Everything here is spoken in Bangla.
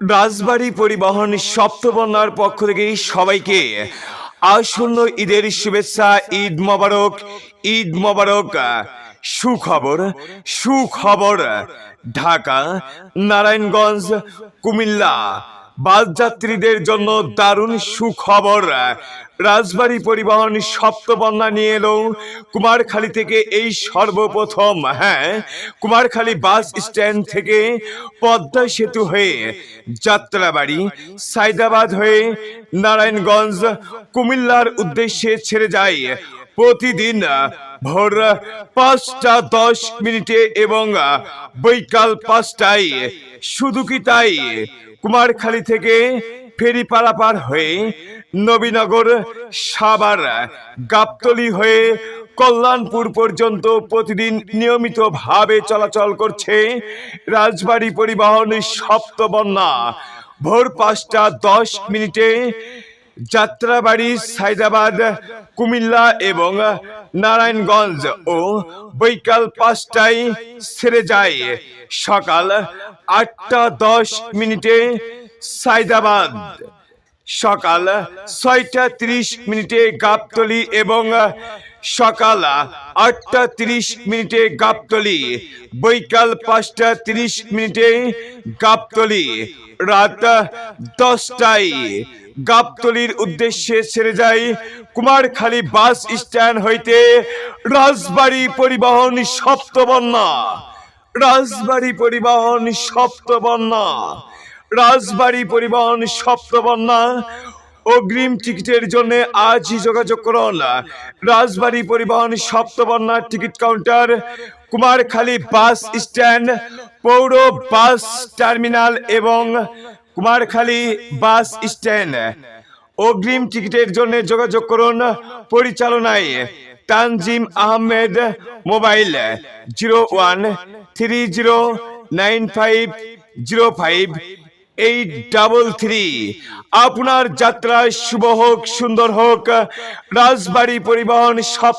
রাজবাড়ি পরিবহন সপ্তবন্যার পক্ষ থেকে সবাইকে আসন্ন ঈদের শুভেচ্ছা, ঈদ মোবারক ঈদ মোবারক, সুখবর সুখবর, ঢাকা, নারায়ণগঞ্জ, কুমিল্লা। বাসযাত্রীদের জন্য দারুণ সুখবর। রাজবাড়ি পরিবহন সপ্তবন্যা নিয়ে এলো। কুমারখালী থেকে এই সর্বপ্রথম হ্যাঁ কুমারখালী বাস স্ট্যান্ড থেকে পদ্মা সেতু হয়ে যাত্রাবাড়ি, সাইদাবাদ হয়ে নারায়ণগঞ্জ, কুমিল্লার উদ্দেশ্যে ছেড়ে যায়। প্রতিদিন ভোর পাঁচটা দশ মিনিটে এবং বৈকাল পাঁচটায় শুধু কি তাই? কুমারখালী থেকে ফেরি পারাপার হয়ে নবীনগর সাবার গাবতলি হয়ে কল্যাণপুর পর্যন্ত প্রতিদিন নিয়মিতভাবে চলাচল করছে রাজবাড়ি পরিবহন সপ্তবর্ণা। ভোর পাঁচটা দশ মিনিটে যাত্রাবাড়ি সাইদাবাদ, কুমিল্লা এবং নারায়ণগঞ্জ ও বৈকাল পাঁচটায় ছেড়ে যায়। সকাল আটটা দশ মিনিটে সাইদাবাদ সকাল ছয়টা ত্রিশ মিনিটে গাবতলি এবং সকাল আটটা তিরিশ মিনিটে গাবতলি, বৈকাল পাঁচটা তিরিশ মিনিটে গাবতলি, রাত দশটায় গাবতলির উদ্দেশ্যে ছেড়ে যায় কুমারখালী বাস স্ট্যান্ড হইতে রাজবাড়ি পরিবহন সপ্তবর্ণা। রাজবাড়ি পরিবহন সপ্তবর্ণা। রাজবাড়ি পরিবহন সপ্তবর্ণা অগ্রিম টিকিটের জন্য আজই যোগাযোগ করুন। রাজবাড়ি পরিবহন সপ্তবর্ণার ticket counter, Kumarkhali bus stand, পৌর বাস টার্মিনাল এবং কুমারখালী বাস স্ট্যান্ড। অগ্রিম টিকিটের জন্য যোগাযোগ করুন পরিচালনায় Tanzim Ahmed mobile zero one three zero nine five zero five. Eight double আপনার যাত্রা শুভ হোক সুন্দর হোক। রাজবাড়ি পরিবহন সব